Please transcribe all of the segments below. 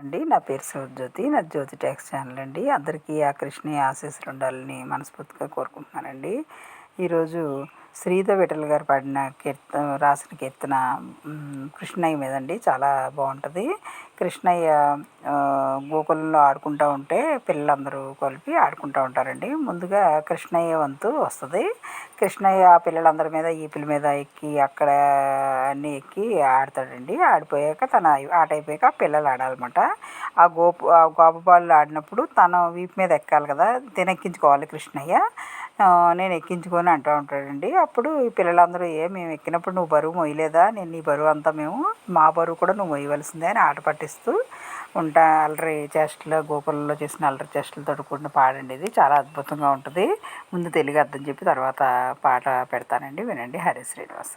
అండి. నా పేరు శివజ్యోతి నా జ్యోతి ట్యాక్స్ ఛానల్ అండి. అందరికీ ఆ కృష్ణ ఆశీస్సులు ఉండాలని మనస్ఫూర్తిగా కోరుకుంటున్నానండి. ఈరోజు శ్రీధర్ విఠల్ గారు పాడిన కీర్త రాసిన కీర్తన కృష్ణయ్య మీద అండి చాలా బాగుంటుంది. కృష్ణయ్య గోకులంలో ఆడుకుంటూ ఉంటే పిల్లలందరూ కలిపి ఆడుకుంటూ ఉంటారండి. ముందుగా కృష్ణయ్య వంతు వస్తుంది. కృష్ణయ్య ఆ పిల్లలందరి మీద ఈపుల మీద ఎక్కి అక్కడ అన్నీ ఎక్కి ఆడతాడండి. ఆడిపోయాక తన ఆట అయిపోయాక ఆ పిల్లలు ఆడాలన్నమాట. ఆ గోపు ఆ గోపబాలు ఆడినప్పుడు తను వీపు మీద ఎక్కాలి కదా తినెక్కించుకోవాలి కృష్ణయ్య. నేను ఎక్కించుకొని అంటూ ఉంటాడండి. అప్పుడు ఈ పిల్లలందరూ ఏ మేము ఎక్కినప్పుడు నువ్వు బరువు మొయ్యలేదా? నేను నీ బరువు అంతా మేము మా బరువు కూడా నువ్వు మొయ్యవలసిందే అని ఆట పట్టిస్తూ ఉంటా. అల్లరి చేష్టలు గోకులంలో చేసిన అల్లరి చేష్టలు తడుకుంటూ పాడండి ఇది. చాలా అద్భుతంగా ఉంటుంది. ముందు తెలుగు అర్థం చెప్పి తర్వాత పాట పెడతానండి. వినండి. హరి శ్రీనివాస.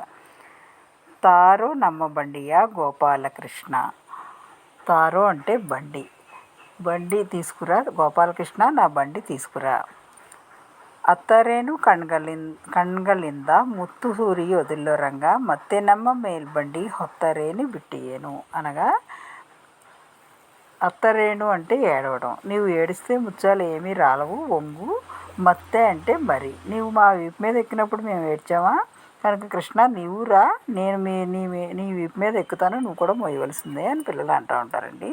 తారో నమ్మబండియా గోపాలకృష్ణ తారో అంటే బండి. బండి తీసుకురా గోపాలకృష్ణ నా బండి తీసుకురా ಅತ್ತರೇನು ಕಣ್ಗಳಿನ್ ಕಣ್ಗಳಿಂದ ಮುತ್ತು ಸೂರಿ ಒದಿಲ್ಲೊರಂಗ ಮತ್ತೆ ನಮ್ಮ ಮೇಲ್ಬಂಡಿ ಹೊತ್ತರೇನು ಬಿಟ್ಟಿಯೇನು అనగా అత్తరేణు అంటే ఏడవడం. నీవు ఏడిస్తే ముత్యాలు ఏమీ రాలవు ఒంగు మత్తె అంటే మరి. నీవు మా వీపు మీద ఎక్కినప్పుడు మేము ఏడ్చావా కనుక కృష్ణ నీవు రా. నేను మీ నీ నీ వీపు మీద ఎక్కుతాను నువ్వు కూడా మోయవలసిందే అని పిల్లలు అంటూ ఉంటారండి.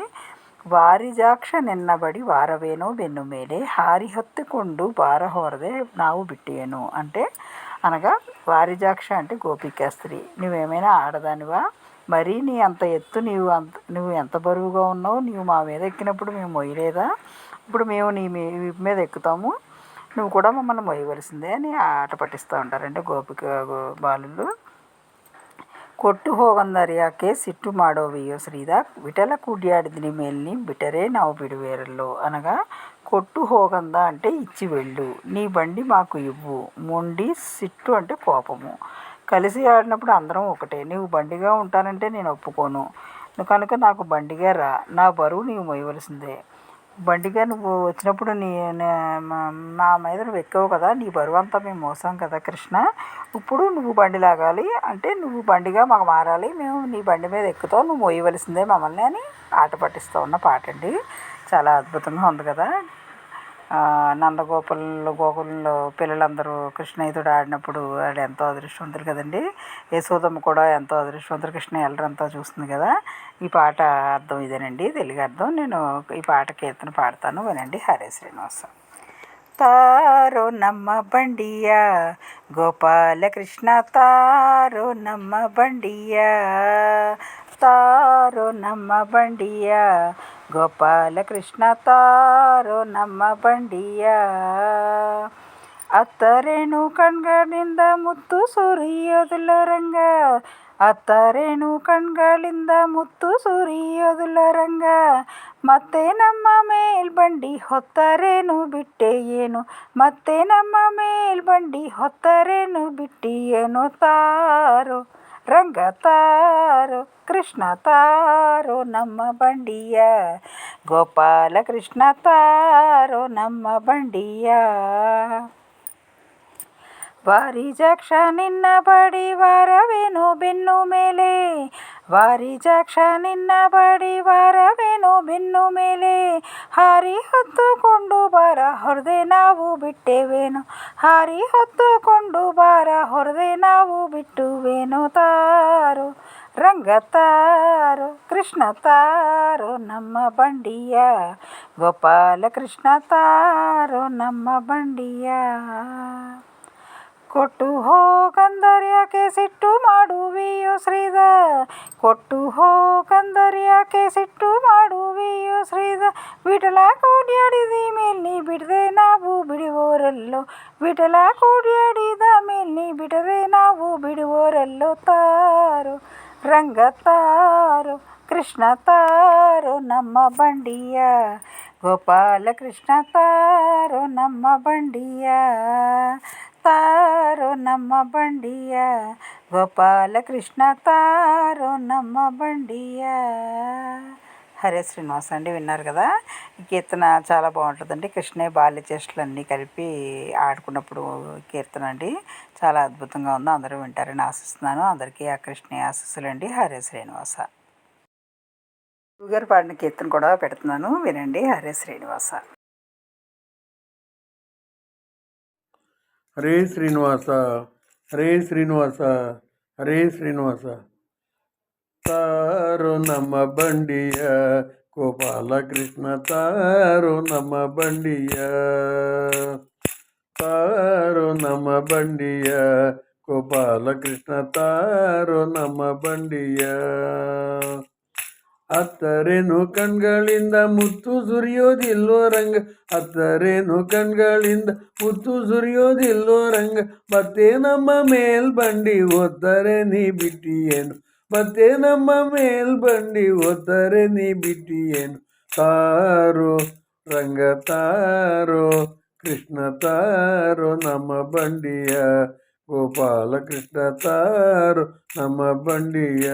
ವಾರಿಜಾಕ್ಷ ನಿನ್ನಬಡಿ ವಾರವೇನೋ ಬೆನ್ನು ಮೇಲೆ ಹಾರಿ ಹೊತ್ತುಕೊಂಡು ಭಾರ ಹೊರದೆ ನಾವು బిట్టేను అంటే అనగా వారిజాక్ష అంటే గోపికాస్త్రి నువ్వేమైనా ఆడదానివా మరీ నీ అంత ఎత్తు నీవు అంత నువ్వు ఎంత బరువుగా ఉన్నావు నీవు మా మీద ఎక్కినప్పుడు మేము మొయ్యలేదా ఇప్పుడు మేము నీ మీ వీపు మీద ఎక్కుతాము నువ్వు కూడా మమ్మల్ని మొయ్యవలసిందే అని ఆట పట్టిస్తూ ఉంటారంటే గోపిక గో- బాలులు ಕೊಟ್ಟು ಹೋಗಂದರ್ಯಾಕೆ ಸಿಟ್ಟು ಮಾಡೋವಿಯೋ ಶ್ರೀದ విటల కూడ్యాడిదిని మేల్ని బిటరే నవ్వు బిడివేరల్లో అనగా కొట్టు హోగంద అంటే ఇచ్చి వెళ్ళు నీ బండి మాకు ఇవ్వు మొండి సిట్టు అంటే కోపము కలిసి ఆడినప్పుడు అందరం ఒకటే నీవు బండిగా ఉంటానంటే నేను ఒప్పుకోను కనుక నాకు బండిగా రా నా బరువు నీవు మొయ్యవలసిందే బండిగా నువ్వు వచ్చినప్పుడు నీ నా మా- మీద నువ్వు ఎక్కావు కదా నీ బరువు అంతా మేము మోసాం కదా కృష్ణ. ఇప్పుడు నువ్వు బండి లాగాలి అంటే నువ్వు బండిగా మాకు మారాలి మేము నీ బండి మీద ఎక్కుతావు నువ్వు మోయవలసిందే మమ్మల్ని అని ఆట పట్టిస్తూ ఉన్న పాట అండి. చాలా అద్భుతంగా ఉంది కదా. నందగోకులంలో గోకులంలో పిల్లలందరూ కృష్ణయ్యతో ఆడినప్పుడు ఆడు ఎంతో అదృష్టవంతుడు కదండి. యశోదమ్మ కూడా ఎంతో అదృష్టవంతుడు కృష్ణ ఎల్లరంతా చూస్తుంది కదా. ఈ పాట అర్థం ఇదేనండి. తెలుగు అర్థం. నేను ఈ పాట కీర్తన పాడతాను. వినండి. హరే శ్రీనివాసం. తారో నమ్మ బండియా. గోపాలకృష్ణ తారో నమ్మ బండియా. ತಾರೋ ನಮ್ಮ ಬಂಡಿಯ. ಗೋಪಾಲ ಕೃಷ್ಣ ತಾರೋ ನಮ್ಮ ಬಂಡಿಯ. ಅತ್ತರೇನು ಕಣ್ಗಳಿಂದ ಮುತ್ತು ಸುರಿಯೋದಿಲ್ಲ ರಂಗ. ಅತ್ತರೇನು ಕಣ್ಗಳಿಂದ ಮುತ್ತು ಸುರಿಯೋದಿಲ್ಲ ರಂಗ. ಮತ್ತೆ ನಮ್ಮ ಮೇಲ್ಬಂಡಿ ಹೊತ್ತರೇನು ಬಿಟ್ಟೆ ಏನು? ಮತ್ತೆ ನಮ್ಮ ಮೇಲ್ಬಂಡಿ ಹೊತ್ತರೇನು ಬಿಟ್ಟಿ ಏನು ತಾರೋ? ರಂಗ ತಾರೋ, ಕೃಷ್ಣ ತಾರು, ನಮ್ಮ ಬಂಡಿಯ. ಗೋಪಾಲ ಕೃಷ್ಣ ತಾರು, ನಮ್ಮ ಬಂಡಿಯ. ವಾರಿಜಾಕ್ಷ ನಿನ್ನ ಬಡಿ ವಾರವೇನು ಬೆನ್ನು ಮೇಲೆ. ವಾರಿಜಾಕ್ಷ ನಿನ್ನ ಬಡಿ ವಾರವೇನು? ಬೆನ್ನು ಮೇಲೆ ಹಾರಿ ಹೊತ್ತುಕೊಂಡು ಬಾರ, ಹೊರದೆ ನಾವು ಬಿಟ್ಟೆವೇನು? ಹಾರಿ ಹೊತ್ತುಕೊಂಡು ಬಾರ, ಹೊರದೆ ನಾವು ಬಿಟ್ಟುವೇನು? ತಾರು, ರಂಗ ತಾರು, ಕೃಷ್ಣ ತಾರು, ನಮ್ಮ ಬಂಡಿಯ ಗೋಪಾಲ ಕೃಷ್ಣ ತಾರು, ನಮ್ಮ ಬಂಡಿಯ ಕೊಟ್ಟು ಹೋಗಂದರ್ಯಾಕೆ ಸಿಟ್ಟು ಮಾಡುವಿಯೋ ಶ್ರೀದ ಕೊಟ್ಟು ಹೋಗಂದರ್ಯಾಕೆ ಸಿಟ್ಟು ಮಾಡುವಿಯೋ ಶ್ರೀದ ವಿಠಲ ಕೂಡ್ಯಾಡಿದ ಮೇಲ್ನಿ ಬಿಡದೆ ನಾವು ಬಿಡುವೋರಲ್ಲೋ ವಿಠಲ ಕೂಡ್ಯಾಡಿದ ಮೇಲ್ನಿ ಬಿಡದೆ ನಾವು ಬಿಡುವೋರಲ್ಲೋ ತಾರೋ ರಂಗ ತಾರೋ ಕೃಷ್ಣ ತಾರೋ ನಮ್ಮ ಬಂಡಿಯ ಗೋಪಾಲ ಕೃಷ್ಣ ತಾರೋ ನಮ್ಮ ಬಂಡಿಯ ತಾರೋ ನಮ್ಮ ಬಂಡಿಯ ಗೋಪಾಲ ಕೃಷ್ಣ ತಾರೋ ನಮ್ಮ బండియ హరే శ్రీనివాస అండి విన్నారు కదా ఈ కీర్తన చాలా బాగుంటుందండి కృష్ణయ్య బాల్య చేష్టలు అన్నీ కలిపి ఆడుకున్నప్పుడు కీర్తన అండి చాలా అద్భుతంగా ఉంది అందరూ వింటారని ఆశిస్తున్నాను అందరికీ ఆ కృష్ణయ్య ఆశీస్సులు అండి హరే శ్రీనివాస గురుగారు పాడిన కీర్తన కూడా పెడుతున్నాను వినండి హరే శ్రీనివాస హరే శ్రీనివాస హరే శ్రీనివాస హరే శ్రీనివాస. తారు నమ్మ బండియ గోపాలకృష్ణ తారు నమ్మ బండియ. తారు నమ్మ బండియ గోపాలకృష్ణ తారు నమ్మ బండియ. ಹತ್ತರೇನು ಕಣ್ಗಳಿಂದ ಮುತ್ತು ಸುರಿಯೋದಿಲ್ಲೋ ರಂಗ? ಹತ್ತರೇನು ಕಣ್ಗಳಿಂದ ಮುತ್ತು ಸುರಿಯೋದಿಲ್ಲೋ ರಂಗ? ಮತ್ತೆ ನಮ್ಮ ಮೇಲ್ ಬಂಡಿ ಓದ್ತಾರೆ ನೀ ಬಿಟ್ಟಿಯೇನು? ಮತ್ತೆ ನಮ್ಮ ಮೇಲ್ ಬಂಡಿ ಓದ್ತಾರೆ ನೀ ಬಿಟ್ಟಿಯೇನು? ತಾರೋ ರಂಗ ತಾರೋ, ಕೃಷ್ಣ ತಾರೋ, ನಮ್ಮ ಬಂಡಿಯ ಗೋಪಾಲ ಕೃಷ್ಣ ತಾರೋ, ನಮ್ಮ ಬಂಡಿಯ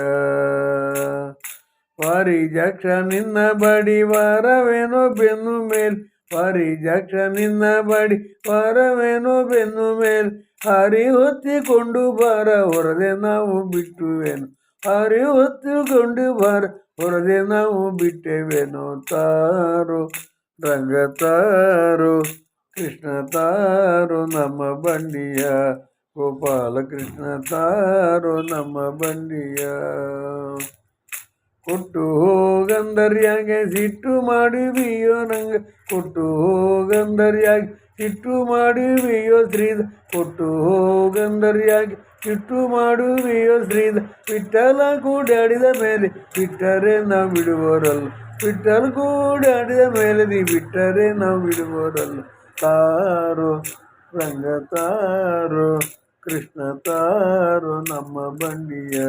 ವಾರಿಜಾಕ್ಷ ನಿನ್ನ ಬಡಿ ವಾರವೇನೋ ಬೆನ್ನು ಮೇಲ್ ವಾರಿಜಾಕ್ಷ ನಿನ್ನ ಬಡಿ ವಾರವೇನೋ ಬೆನ್ನು ಮೇಲ್ ಹಾರಿ ಹೊತ್ತಿಕೊಂಡು ಬಾರ ಹೊರದೆ ನಾವು ಬಿಟ್ಟುವೇನು ಹಾರಿ ಹೊತ್ತಿಕೊಂಡು ಬಾರ ಹೊರದೆ ನಾವು ಬಿಟ್ಟೆವೇನೋ ತಾರೋ ರಂಗ ತಾರೋ ಕೃಷ್ಣ ತಾರೋ ನಮ್ಮ ಬಂಡಿಯ ಗೋಪಾಲ ಕೃಷ್ಣ ತಾರೋ ನಮ್ಮ ಬಂಡಿಯ ಕೊಟ್ಟು ಹೋಗಂದರ್ಯಾಗೆ ಸಿಟ್ಟು ಮಾಡುವಿಯೋ ನಂಗೆ. ಕೊಟ್ಟು ಹೋಗಂದರ್ಯಾಗೆ ಸಿಟ್ಟು ಮಾಡುವಿಯೋ ಶ್ರೀದ. ಕೊಟ್ಟು ಹೋಗಂದರ್ಯಾಗೆ ಸಿಟ್ಟು ಮಾಡುವಿಯೋ ಶ್ರೀದ. ವಿಠಲ ಕೂಡಾಡಿದ ಮೇಲೆ ಬಿಟ್ಟರೆ ನಾವು ಬಿಡುವರಲ್ಲ. ವಿಠಲ ಕೂಡಾಡಿದ ಮೇಲೆ ನೀ ಬಿಟ್ಟರೆ ನಾವು ಬಿಡುವರಲ್ಲ. ತಾರೋ ರಂಗ ತಾರೋ ಕೃಷ್ಣ ತಾರೋ ನಮ್ಮ ಬಂಡಿಯ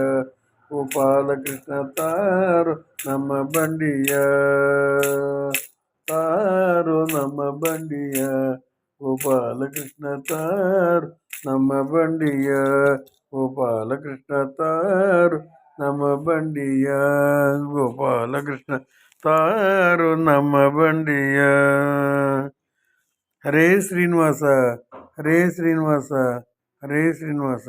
ಗೋಪಾಲಕೃಷ್ಣ ತಾರು ನಮ್ಮ ಬಂಡಿಯ ತಾರು ನಮ್ಮ ಬಂಡಿಯ ಗೋಪಾಲಕೃಷ್ಣ ತಾರು ನಮ್ಮ ಬಂಡಿಯ ಗೋಪಾಲಕೃಷ್ಣ ತಾರು ನಮ್ಮ ಬಂಡಿಯ ಗೋಪಾಲಕೃಷ್ಣ ತಾರು ನಮ್ಮ ಬಂಡಿಯ ಹರೇ ಶ್ರೀನಿವಾಸ ಹರೇ ಶ್ರೀನಿವಾಸ ಹರೇ ಶ್ರೀನಿವಾಸ